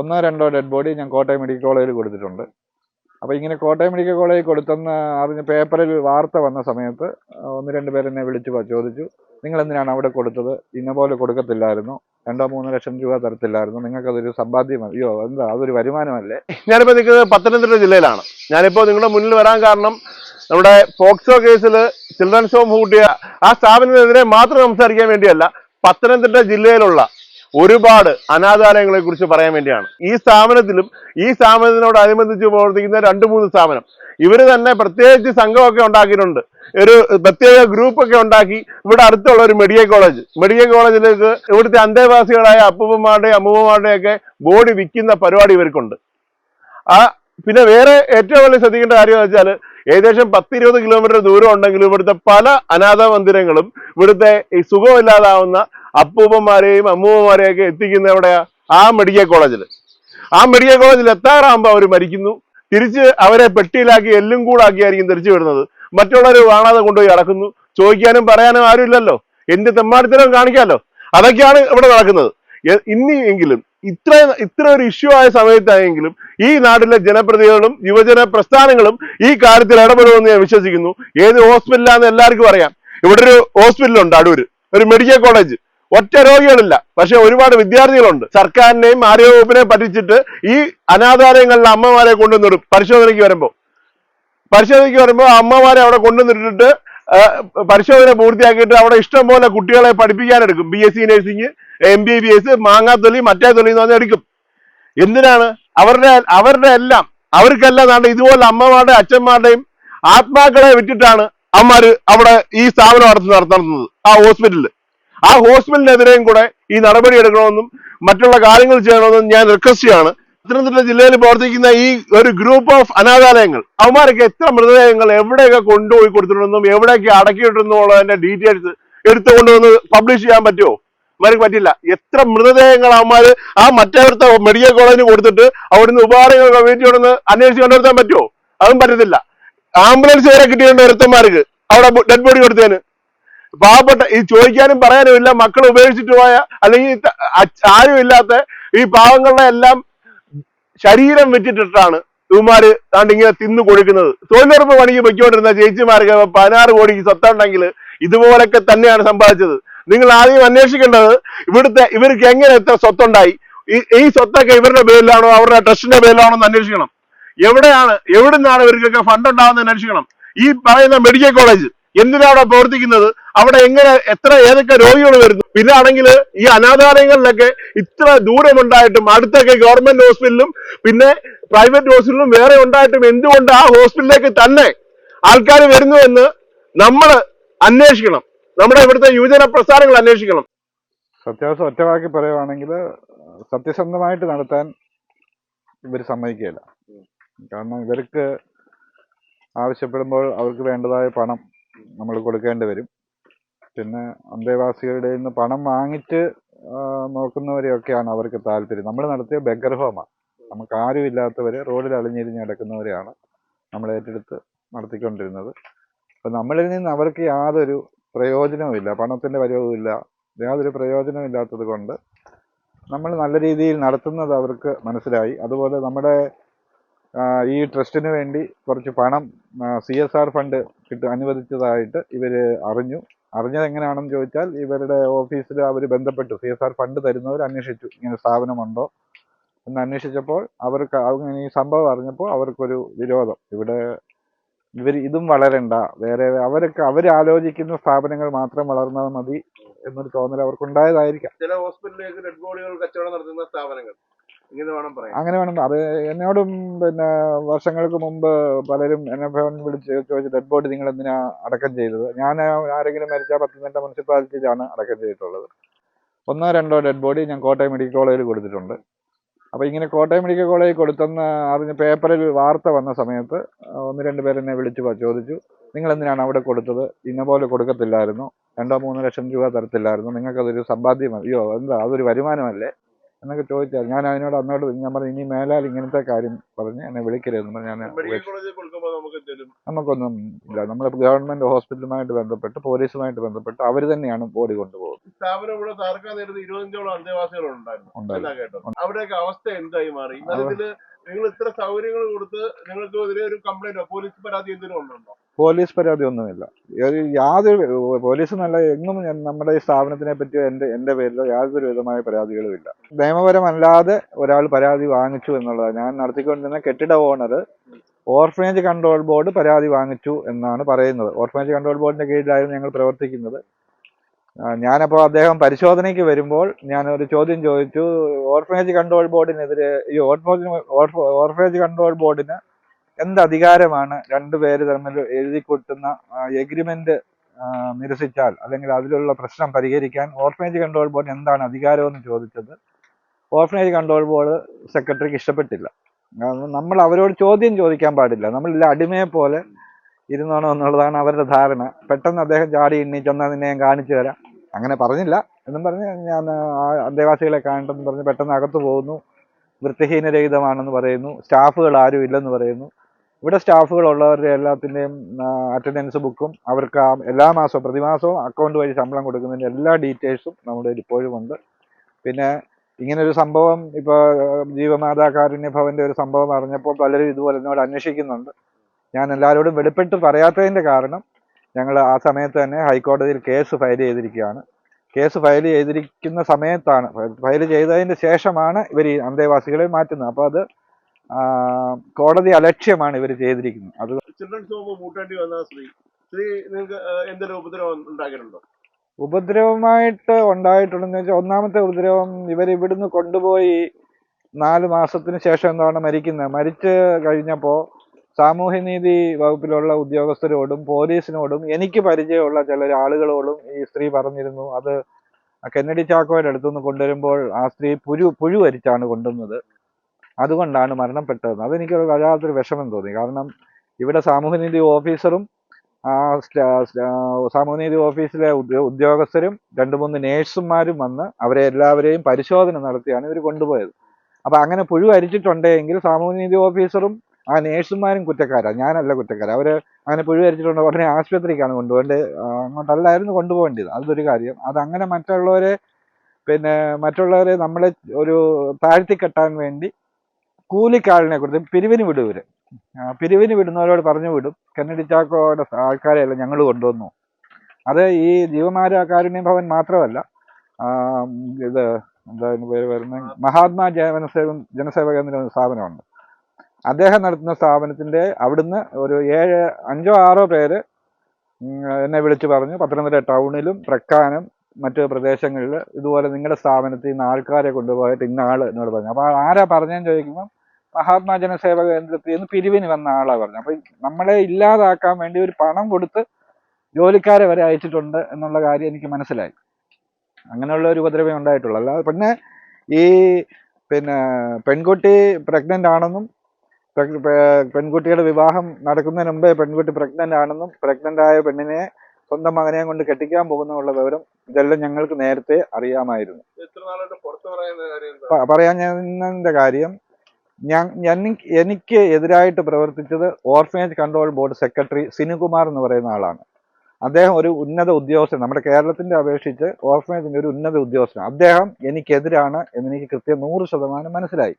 ഒന്നോ രണ്ടോ dead body ഞാൻ കോട്ടയം മെഡിക്കൽ കോളേജിൽ കൊടുത്തിട്ടുണ്ട്. അപ്പോൾ ഇങ്ങനെ കോട്ടയം മെഡിക്കൽ കോളേജിൽ കൊടുത്തെന്ന് അറിഞ്ഞ് പേപ്പറിൽ വാർത്ത വന്ന സമയത്ത് ഒന്ന് രണ്ട് പേരെന്നെ വിളിച്ചു ചോദിച്ചു നിങ്ങൾ എന്തിനാണ് അവിടെ കൊടുത്തത്? ഇന്ന പോലെ കൊടുക്കത്തില്ലായിരുന്നു. രണ്ടോ മൂന്നോ ലക്ഷം രൂപ തരത്തില്ലായിരുന്നു. നിങ്ങൾക്കതൊരു സമ്പാദ്യം അയ്യോ എന്താ അതൊരു വരുമാനമല്ലേ? ഞാനിപ്പോൾ നിൽക്കുന്നത് പത്തനംതിട്ട ജില്ലയിലാണ്. ഞാനിപ്പോൾ നിങ്ങളുടെ മുന്നിൽ വരാൻ കാരണം നമ്മുടെ പോക്സോ കേസിൽ ചിൽഡ്രൻസ് ഹോം കൂട്ടിയ ആ സ്ഥാപനത്തിനെതിരെ മാത്രം സംസാരിക്കാൻ വേണ്ടിയല്ല പത്തനംതിട്ട ജില്ലയിലുള്ള ഒരുപാട് അനാഥാലയങ്ങളെ കുറിച്ച് പറയാൻ വേണ്ടിയാണ്. ഈ സ്ഥാപനത്തിലും ഈ സ്ഥാപനത്തിനോടനുബന്ധിച്ച് പ്രവർത്തിക്കുന്ന രണ്ട് മൂന്ന് സ്ഥാപനം. ഇവർ തന്നെ പ്രത്യേകിച്ച് സംഘമൊക്കെ ഉണ്ടാക്കിയിട്ടുണ്ട്. ഒരു പ്രത്യേക ഗ്രൂപ്പൊക്കെ ഉണ്ടാക്കി ഇവിടെ അടുത്തുള്ള ഒരു മെഡിക്കൽ കോളേജ്. മെഡിക്കൽ കോളേജിലേക്ക് ഇവിടുത്തെ അന്തേവാസികളായ അപ്പൂപ്പന്മാരുടെയും അമ്മൂമ്മമാരുടെയും ഒക്കെ ബോഡി വിൽക്കുന്ന പരിപാടി ഇവർക്കുണ്ട്. ആ പിന്നെ വേറെ ഏറ്റവും വലിയ ശ്രദ്ധിക്കേണ്ട കാര്യം എന്ന് വെച്ചാൽ ഏകദേശം പത്തിരുപത് കിലോമീറ്റർ ദൂരം ഉണ്ടെങ്കിലും ഇവിടുത്തെ പല അനാഥ മന്ദിരങ്ങളും ഇവിടുത്തെ ഈ സുഖമില്ലാതാവുന്ന അപ്പൂപ്പന്മാരെയും അമ്മൂമ്മമാരെയും ഒക്കെ എത്തിക്കുന്ന എവിടെയാ? ആ മെഡിക്കൽ കോളേജിൽ ആ മെഡിക്കൽ കോളേജിൽ എത്താറാകുമ്പോൾ അവർ മരിക്കുന്നു. തിരിച്ച് അവരെ പെട്ടിയിലാക്കി എല്ലും കൂടാക്കിയായിരിക്കും തിരിച്ചു വിടുന്നത്. മറ്റുള്ളവർ കാണാതെ കൊണ്ടുപോയി അടക്കുന്നു. ചോദിക്കാനും പറയാനും ആരുമില്ലല്ലോ. എന്ത് തെമ്മാടിത്തരം കാണിക്കാമല്ലോ അതൊക്കെയാണ് ഇവിടെ നടക്കുന്നത്. ഇനി ഇനിയെങ്കിലും ഇത്ര ഇത്ര ഒരു ഇഷ്യൂ ആയ സമയത്തായെങ്കിലും ഈ നാട്ടിലെ ജനപ്രതിനിധികളും യുവജന പ്രസ്ഥാനങ്ങളും ഈ കാര്യത്തിൽ ഇടപെടുമെന്ന് ഞാൻ വിശ്വസിക്കുന്നു. ഏത് ഹോസ്പിറ്റലാന്ന് എല്ലാവർക്കും അറിയാം. ഇവിടെ ഒരു ഹോസ്പിറ്റലുണ്ട് അടൂര്. ഒരു മെഡിക്കൽ കോളേജ്. ഒറ്റ രോഗികളില്ല. പക്ഷെ ഒരുപാട് വിദ്യാർത്ഥികളുണ്ട്. സർക്കാരിനെയും ആരോഗ്യവകുപ്പിനെയും പഠിച്ചിട്ട് ഈ അനാഥാലയങ്ങളിലെ അമ്മമാരെ കൊണ്ടുവന്നിടും പരിശോധനയ്ക്ക് വരുമ്പോ. പരിശോധനയ്ക്ക് വരുമ്പോൾ അമ്മമാരെ അവിടെ കൊണ്ടുവന്നിട്ടിട്ട് പരിശോധന പൂർത്തിയാക്കിയിട്ട് അവിടെ ഇഷ്ടം പോലെ കുട്ടികളെ പഠിപ്പിക്കാനെടുക്കും B S C nursing M B B S മാങ്ങാത്തൊലി മറ്റേ തൊലി എന്ന് പറഞ്ഞാൽ എടുക്കും. എന്തിനാണ്? അവരുടെ അവരുടെ എല്ലാം അവർക്കെല്ലാം നാണ്ട് ഇതുപോലെ അമ്മമാരുടെ അച്ഛന്മാരുടെയും ആത്മാക്കളെ വിട്ടിട്ടാണ് അമ്മമാര് അവിടെ ഈ സ്ഥാപനം നടത്തി നടത്തുന്നത്. ആ ഹോസ്പിറ്റലിൽ ആ ഹോസ്പിറ്റലിനെതിരെയും കൂടെ ഈ നടപടി എടുക്കണമെന്നും മറ്റുള്ള കാര്യങ്ങൾ ചെയ്യണമെന്നും ഞാൻ റിക്വസ്റ്റ് ചെയ്യാണ്. പത്തനംതിട്ട ജില്ലയിൽ പ്രവർത്തിക്കുന്ന ഈ ഒരു ഗ്രൂപ്പ് ഓഫ് അനാഥാലയങ്ങൾ അവന്മാരൊക്കെ എത്ര മൃതദേഹങ്ങൾ എവിടെയൊക്കെ കൊണ്ടുപോയി കൊടുത്തിട്ടുണ്ടെന്നും എവിടെയൊക്കെ അടക്കിയിട്ടുണ്ടെന്നുള്ളതിന്റെ ഡീറ്റെയിൽസ് എടുത്തുകൊണ്ടുവന്ന് പബ്ലിഷ് ചെയ്യാൻ പറ്റുമോ? അവർക്ക് പറ്റില്ല. എത്ര മൃതദേഹങ്ങൾ അവന്മാര് ആ മറ്റേടത്തെ മെഡിക്കൽ കോളേജിന് കൊടുത്തിട്ട് അവിടുന്ന് ഉപകാരങ്ങൾ കമ്മിറ്റിയോടൊന്ന് അന്വേഷിച്ച് കണ്ടെത്താൻ പറ്റുമോ? അതും പറ്റത്തില്ല. ആംബുലൻസ് വരെ കിട്ടിയിട്ടുണ്ട് ഒരുത്തന്മാർക്ക്. അവിടെ ഡെഡ് ബോഡി കൊടുത്തതിന്. പാവപ്പെട്ട ഈ ചോദിക്കാനും പറയാനും ഇല്ല മക്കൾ ഉപേക്ഷിച്ചിട്ട് പോയ അല്ലെങ്കിൽ ആരും ഇല്ലാത്ത ഈ പാവങ്ങളുടെ എല്ലാം ശരീരം വെച്ചിട്ടിട്ടാണ് ഇവന്മാര് താണ്ട് ഇങ്ങനെ തിന്നു കൊടുക്കുന്നത്. തൊഴിലുറപ്പ് പണിക്ക് പൊയ്ക്കൊണ്ടിരുന്ന ചേച്ചിമാർക്ക് പതിനാറ് കോടിക്ക് സ്വത്തുണ്ടെങ്കിൽ ഇതുപോലൊക്കെ തന്നെയാണ് സമ്പാദിച്ചത്. നിങ്ങൾ ആദ്യം അന്വേഷിക്കേണ്ടത് ഇവിടുത്തെ ഇവർക്ക് എങ്ങനെ എത്ര സ്വത്തുണ്ടായി? ഈ സ്വത്തൊക്കെ ഇവരുടെ പേരിലാണോ അവരുടെ ട്രസ്റ്റിന്റെ പേരിലാണോ എന്ന് അന്വേഷിക്കണം. എവിടെയാണ് എവിടുന്നാണ് ഇവർക്കൊക്കെ ഫണ്ട് ഉണ്ടാവുന്നത് അന്വേഷിക്കണം. ഈ പറയുന്ന മെഡിക്കൽ കോളേജ് എന്തിനാണ് അവിടെ പ്രവർത്തിക്കുന്നത്? അവിടെ എങ്ങനെ എത്ര ഏതൊക്കെ രോഗികൾ വരുന്നു? പിന്നെ ആണെങ്കിൽ ഈ അനാഥാലയങ്ങളിലൊക്കെ ഇത്ര ദൂരമുണ്ടായിട്ടും അടുത്തൊക്കെ ഗവൺമെന്റ് ഹോസ്പിറ്റലും പിന്നെ പ്രൈവറ്റ് ഹോസ്പിറ്റലും വേറെ ഉണ്ടായിട്ടും എന്തുകൊണ്ട് ആ ഹോസ്പിറ്റലിലേക്ക് തന്നെ ആൾക്കാർ വരുന്നു എന്ന് നമ്മൾ അന്വേഷിക്കണം. നമ്മുടെ ഇവിടുത്തെ യുവജന പ്രസ്ഥാനങ്ങൾ അന്വേഷിക്കണം. സത്യാവസ്ഥ ഒറ്റവാക്കി പറയുവാണെങ്കിൽ സത്യസന്ധമായിട്ട് നടത്താൻ ഇവർ സമ്മതിക്കുകയില്ല. കാരണം ഇവർക്ക് ആവശ്യപ്പെടുമ്പോൾ അവർക്ക് വേണ്ടതായ പണം നമ്മൾ കൊടുക്കേണ്ടി വരും. പിന്നെ അന്തേവാസികളുടെ നിന്ന് പണം വാങ്ങിച്ച് നോക്കുന്നവരെയൊക്കെയാണ് അവർക്ക് താല്പര്യം. നമ്മൾ നടത്തിയ ബെഗർ ഹോമാണ് നമുക്ക് ആരും ഇല്ലാത്തവരെ റോഡിൽ അലിഞ്ഞിരിഞ്ഞ് കിടക്കുന്നവരെയാണ് നമ്മൾ ഏറ്റെടുത്ത് നടത്തിക്കൊണ്ടിരുന്നത്. അപ്പം നമ്മളിൽ നിന്ന് അവർക്ക് യാതൊരു പ്രയോജനവുമില്ല പണത്തിന്റെ വരവുമില്ല. യാതൊരു പ്രയോജനവും ഇല്ലാത്തത് കൊണ്ട് നമ്മൾ നല്ല രീതിയിൽ നടത്തുന്നത് അവർക്ക് മനസ്സിലായി. അതുപോലെ നമ്മുടെ ഈ ട്രസ്റ്റിന് വേണ്ടി കുറച്ച് പണം സി എസ് ആർ ഫണ്ട് കിട്ട അനുവദിച്ചതായിട്ട് ഇവർ അറിഞ്ഞു. അറിഞ്ഞത് എങ്ങനെയാണെന്ന് ചോദിച്ചാൽ ഇവരുടെ ഓഫീസിൽ അവർ ബന്ധപ്പെട്ടു. സി എസ് ആർ ഫണ്ട് തരുന്നവർ അന്വേഷിച്ചു ഇങ്ങനെ സ്ഥാപനമുണ്ടോ എന്ന് അന്വേഷിച്ചപ്പോൾ അവർക്ക് അങ്ങനെ ഈ സംഭവം അറിഞ്ഞപ്പോൾ അവർക്കൊരു വിരോധം. ഇവിടെ ഇവർ ഇതും വളരണ്ട. വേറെ അവരൊക്കെ അവർ ആലോചിക്കുന്ന സ്ഥാപനങ്ങൾ മാത്രം വളർന്നാൽ മതി എന്നൊരു തോന്നൽ അവർക്കുണ്ടായതായിരിക്കാം. ചില ഹോസ്പിറ്റലിലേക്ക് ഡെഡ് ബോഡികൾ കച്ചവടം നടത്തുന്ന സ്ഥാപനങ്ങൾ. അങ്ങനെ വേണം. അത് എന്നോടും പിന്നെ വർഷങ്ങൾക്ക് മുമ്പ് പലരും എന്നെ ഫോൺ വിളിച്ച് ചോദിച്ചു ഡെഡ് ബോഡി നിങ്ങൾ എന്തിനാ അടക്കം ചെയ്തത്? ഞാൻ ആരെങ്കിലും മരിച്ച പത്തനംതിട്ട മുനിസിപ്പാലിറ്റിയിലാണ് അടക്കം ചെയ്തിട്ടുള്ളത്. ഒന്നോ രണ്ടോ ഡെഡ് ബോഡി ഞാൻ കോട്ടയം മെഡിക്കൽ കോളേജിൽ കൊടുത്തിട്ടുണ്ട്. അപ്പോൾ ഇങ്ങനെ കോട്ടയം മെഡിക്കൽ കോളേജിൽ കൊടുത്തെന്ന് അറിഞ്ഞ് പേപ്പറിൽ വാർത്ത വന്ന സമയത്ത് ഒന്ന് രണ്ട് പേരെന്നെ വിളിച്ച് ചോദിച്ചു നിങ്ങൾ എന്തിനാണ് അവിടെ കൊടുത്തത്? ഇന്ന പോലെ കൊടുക്കത്തില്ലായിരുന്നു. രണ്ടോ മൂന്നോ ലക്ഷം രൂപ തരത്തില്ലായിരുന്നു. നിങ്ങൾക്കതൊരു അയ്യോ എന്താ? അതൊരു വരുമാനമല്ലേ? എന്നൊക്കെ ചോദിച്ചാൽ ഞാൻ അതിനോട് അന്നോട് ഞാൻ പറഞ്ഞു ഇനി മേലാൽ ഇങ്ങനത്തെ കാര്യം പറഞ്ഞ് എന്നെ വിളിക്കരുതെന്ന് പറഞ്ഞ് ഞാൻ നമുക്കൊന്നും ഇല്ല. നമ്മൾ ഗവൺമെന്റ് ഹോസ്പിറ്റലുമായിട്ട് ബന്ധപ്പെട്ട് പോലീസുമായിട്ട് ബന്ധപ്പെട്ട് അവർ തന്നെയാണ് ബോഡി കൊണ്ടുപോകുന്നത്. സ്ഥാപനം ഇവിടെ തകർക്കാൻ നേരത്ത് ഇരുപത്തഞ്ചോളം അന്തേവാസികളുണ്ടായിരുന്നു ഉണ്ടായത് എന്നാ കേട്ടോ അവിടെയൊക്കെ അവസ്ഥ എന്തായി മാറി? നിങ്ങൾ ഇത്ര സൗകര്യങ്ങൾ കൊടുത്ത് നിങ്ങൾക്ക് എതിരെ ഒരു കംപ്ലൈന്റോ പോലീസ് പരാതി എന്തെങ്കിലും ഉണ്ടോ പോലീസ് പരാതി ഒന്നുമില്ല യാതൊരു പോലീസ് നല്ല എങ്ങും നമ്മുടെ ഈ സ്ഥാപനത്തിനെ പറ്റിയോ എന്റെ എന്റെ പേരിലോ യാതൊരു വിധമായ പരാതികളും ഇല്ല. നിയമപരമല്ലാതെ ഒരാൾ പരാതി വാങ്ങിച്ചു എന്നുള്ളത് ഞാൻ നടത്തിക്കൊണ്ടിരുന്ന കെട്ടിട ഓണർ ഓർഫനേജ് കൺട്രോൾ ബോർഡ് പരാതി വാങ്ങിച്ചു എന്നാണ് പറയുന്നത്. ഓർഫനേജ് കൺട്രോൾ ബോർഡിന്റെ കീഴിലായിരുന്നു ഞങ്ങൾ പ്രവർത്തിക്കുന്നത്. ഞാനപ്പോൾ അദ്ദേഹം പരിശോധനയ്ക്ക് വരുമ്പോൾ ഞാൻ ഒരു ചോദ്യം ചോദിച്ചു ഓർഫനേജ് കൺട്രോൾ ബോർഡിനെതിരെ ഈ ഓർഫനേജ് ഓർഫനേജ് കൺട്രോൾ ബോർഡിന് എന്ത് അധികാരമാണ് രണ്ടുപേര് തമ്മിൽ എഴുതി കൊട്ടുന്ന എഗ്രിമെന്റ് നിരസിച്ചാൽ അല്ലെങ്കിൽ അതിലുള്ള പ്രശ്നം പരിഹരിക്കാൻ ഓർഫനേജ് കൺട്രോൾ ബോർഡിന് എന്താണ് അധികാരമെന്ന് ചോദിച്ചത് ഓർഫനേജ് കൺട്രോൾ ബോർഡ് സെക്രട്ടറിക്ക് ഇഷ്ടപ്പെട്ടില്ല. നമ്മൾ അവരോട് ചോദ്യം ചോദിക്കാൻ പാടില്ല. നമ്മളില്ല അടിമയെ പോലെ ഇരുന്നോണോ എന്നുള്ളതാണ് അവരുടെ ധാരണ. പെട്ടെന്ന് അദ്ദേഹം ചാടി എണ്ണീച്ചെന്നാൽ നിന്നെ ഞാൻ കാണിച്ചു തരാം. അങ്ങനെ പറഞ്ഞില്ല. എന്നും പറഞ്ഞ് ഞാൻ അന്തേവാസികളെ കാണട്ടെന്ന് പറഞ്ഞ് പെട്ടെന്ന് അകത്ത് പോകുന്നു. വൃത്തിഹീനരഹിതമാണെന്ന് പറയുന്നു. സ്റ്റാഫുകൾ ആരും ഇല്ലെന്ന് പറയുന്നു. ഇവിടെ സ്റ്റാഫുകൾ ഉള്ളവരുടെ എല്ലാത്തിന്റെയും അറ്റൻഡൻസ് ബുക്കും അവർക്ക് എല്ലാ മാസവും പ്രതിമാസവും അക്കൗണ്ട് വഴി ശമ്പളം കൊടുക്കുന്നതിന്റെ എല്ലാ ഡീറ്റെയിൽസും നമ്മുടെ ഇപ്പോഴും ഉണ്ട്. പിന്നെ ഇങ്ങനൊരു സംഭവം ഇപ്പോൾ ജീവമാതാ കാരുണ്യ ഭവന്റെ ഒരു സംഭവം അറിഞ്ഞപ്പോൾ പലരും ഇതുപോലെ എന്നോട് അന്വേഷിക്കുന്നുണ്ട്. ഞാൻ എല്ലാവരോടും വെളിപ്പെട്ട് പറയാത്തതിന്റെ കാരണം ഞങ്ങൾ ആ സമയത്ത് തന്നെ ഹൈക്കോടതിയിൽ കേസ് ഫയൽ ചെയ്തിരിക്കുകയാണ്. കേസ് ഫയൽ ചെയ്തിരിക്കുന്ന സമയത്താണ് ഫയൽ ചെയ്തതിന് ശേഷമാണ് ഇവർ ഈ അന്തേവാസികളെ മാറ്റുന്നത്. അപ്പോൾ അത് കോടതി അലക്ഷ്യമാണ് ഇവർ ചെയ്തിരിക്കുന്നത്. അത് ചിൽഡ്രൻസ് ഹോം മൂട്ടേണ്ടി വന്ന സ്ത്രീ സ്ത്രീ നിങ്ങൾക്ക് എന്തെങ്കിലും ഉപദ്രവം ഉണ്ടാക്കിയിട്ടുണ്ടോ ഉപദ്രവമായിട്ട് ഉണ്ടായിട്ടുണ്ടെന്ന് വെച്ചാൽ ഒന്നാമത്തെ ഉപദ്രവം ഇവർ ഇവിടുന്ന് കൊണ്ടുപോയി നാല് മാസത്തിന് ശേഷം എന്താണ് മരിക്കുന്നത്. മരിച്ച് കഴിഞ്ഞപ്പോൾ സാമൂഹ്യനീതി വകുപ്പിലുള്ള ഉദ്യോഗസ്ഥരോടും പോലീസിനോടും എനിക്ക് പരിചയമുള്ള ചില ആളുകളോടും ഈ സ്ത്രീ പറഞ്ഞിരുന്നു. അത് കെന്നഡി ചാക്കോയുടെ അടുത്തുനിന്ന് കൊണ്ടുവരുമ്പോൾ ആ സ്ത്രീ പുഴു പുഴു വരിച്ചാണ് കൊണ്ടുവന്നത്. അതുകൊണ്ടാണ് മരണപ്പെട്ടതെന്ന്. അതെനിക്ക് വല്ലാത്തൊരു വിഷമം തോന്നി. കാരണം ഇവിടെ സാമൂഹ്യനീതി ഓഫീസറും ആ സാമൂഹ്യനീതി ഓഫീസിലെ ഉദ്യോഗസ്ഥരും രണ്ട് മൂന്ന് നേഴ്സുമാരും വന്ന് അവരെ എല്ലാവരെയും പരിശോധന നടത്തിയാണ് ഇവർ കൊണ്ടുപോയത്. അപ്പൊ അങ്ങനെ പുഴു അരിച്ചിട്ടുണ്ടെങ്കിൽ സാമൂഹ്യനീതി ഓഫീസറും ആ നേഴ്സുമാരും കുറ്റക്കാരാണ് ഞാനല്ല കുറ്റക്കാരൻ അവർ അങ്ങനെ പുഴു അരിച്ചിട്ടുണ്ട്. ഉടനെ ആശുപത്രിക്കാണ് കൊണ്ടുപോകേണ്ടത്. അങ്ങോട്ടല്ലായിരുന്നു കൊണ്ടുപോകേണ്ടത് അതൊരു കാര്യം. അതങ്ങനെ മറ്റുള്ളവരെ പിന്നെ മറ്റുള്ളവരെ നമ്മളെ ഒരു താഴ്ത്തിക്കെട്ടാൻ വേണ്ടി കൂലിക്കാളിനെ കുറിച്ച് പിരിവിന് വിടും ഇവർ. ആ, പിരിവിന് വിടുന്നവരോട് പറഞ്ഞു വിടും. കെന്നഡി ചാക്കോയുടെ ആൾക്കാരെയല്ല ഞങ്ങൾ കൊണ്ടുവന്നു. അത് ഈ ജീവമാര കാരുണ്യ ഭവൻ മാത്രമല്ല ഇത് എന്താ പേര് വരുന്നത്? മഹാത്മാ ജനസേവ ജനസേവ കേന്ദ്ര സ്ഥാപനമുണ്ട്. അദ്ദേഹം നടത്തുന്ന സ്ഥാപനത്തിന്റെ അവിടുന്ന് ഒരു ഏഴ് അഞ്ചോ ആറോ പേര് എന്നെ വിളിച്ചു പറഞ്ഞു. പത്തനംതിട്ട ടൗണിലും പ്രക്കാനം മറ്റു പ്രദേശങ്ങളിൽ ഇതുപോലെ നിങ്ങളുടെ സ്ഥാപനത്തിൽ നിന്ന് ആൾക്കാരെ കൊണ്ടുപോയിട്ട് ഇന്ന ആൾ എന്നോട് പറഞ്ഞു. അപ്പോൾ ആരാ പറഞ്ഞതെന്ന് ചോദിക്കുമ്പോൾ മഹാത്മാ ജനസേവ കേന്ദ്രത്തിൽ നിന്ന് പിരിവിന് വന്ന ആളാ പറഞ്ഞു അപ്പൊ നമ്മളെ ഇല്ലാതാക്കാൻ വേണ്ടി ഒരു പണം കൊടുത്ത് ജോലിക്കാരെ വരെ അയച്ചിട്ടുണ്ട് എന്നുള്ള കാര്യം എനിക്ക് മനസ്സിലായി. അങ്ങനെയുള്ള ഒരു ഉപദ്രവം ഉണ്ടായിട്ടുള്ളൂ. അല്ലാതെ പിന്നെ ഈ പിന്നെ പെൺകുട്ടി പ്രഗ്നന്റ് ആണെന്നും പെൺകുട്ടിയുടെ വിവാഹം നടക്കുന്നതിന് മുമ്പേ പെൺകുട്ടി പ്രഗ്നന്റ് ആണെന്നും പ്രഗ്നന്റ് ആയ പെണ്ണിനെ സ്വന്തം മകനെയും കൊണ്ട് കെട്ടിക്കാൻ പോകുന്നുള്ള വിവരം ഇതെല്ലാം ഞങ്ങൾക്ക് നേരത്തെ അറിയാമായിരുന്നു. പറയാൻ ഞാൻ കാര്യം ഞാൻ എനിക്ക് എതിരായിട്ട് പ്രവർത്തിച്ചത് orphanage control board secretary Sinukumar എന്ന് പറയുന്ന ആളാണ്. അദ്ദേഹം ഒരു ഉന്നത ഉദ്യോഗസ്ഥൻ നമ്മുടെ കേരളത്തിന്റെ അപേക്ഷിച്ച് ഓർഫനേജിന്റെ ഒരു ഉന്നത ഉദ്യോഗസ്ഥൻ. അദ്ദേഹം എനിക്കെതിരാണ് എന്ന് എനിക്ക് കൃത്യം നൂറ് ശതമാനം മനസ്സിലായി.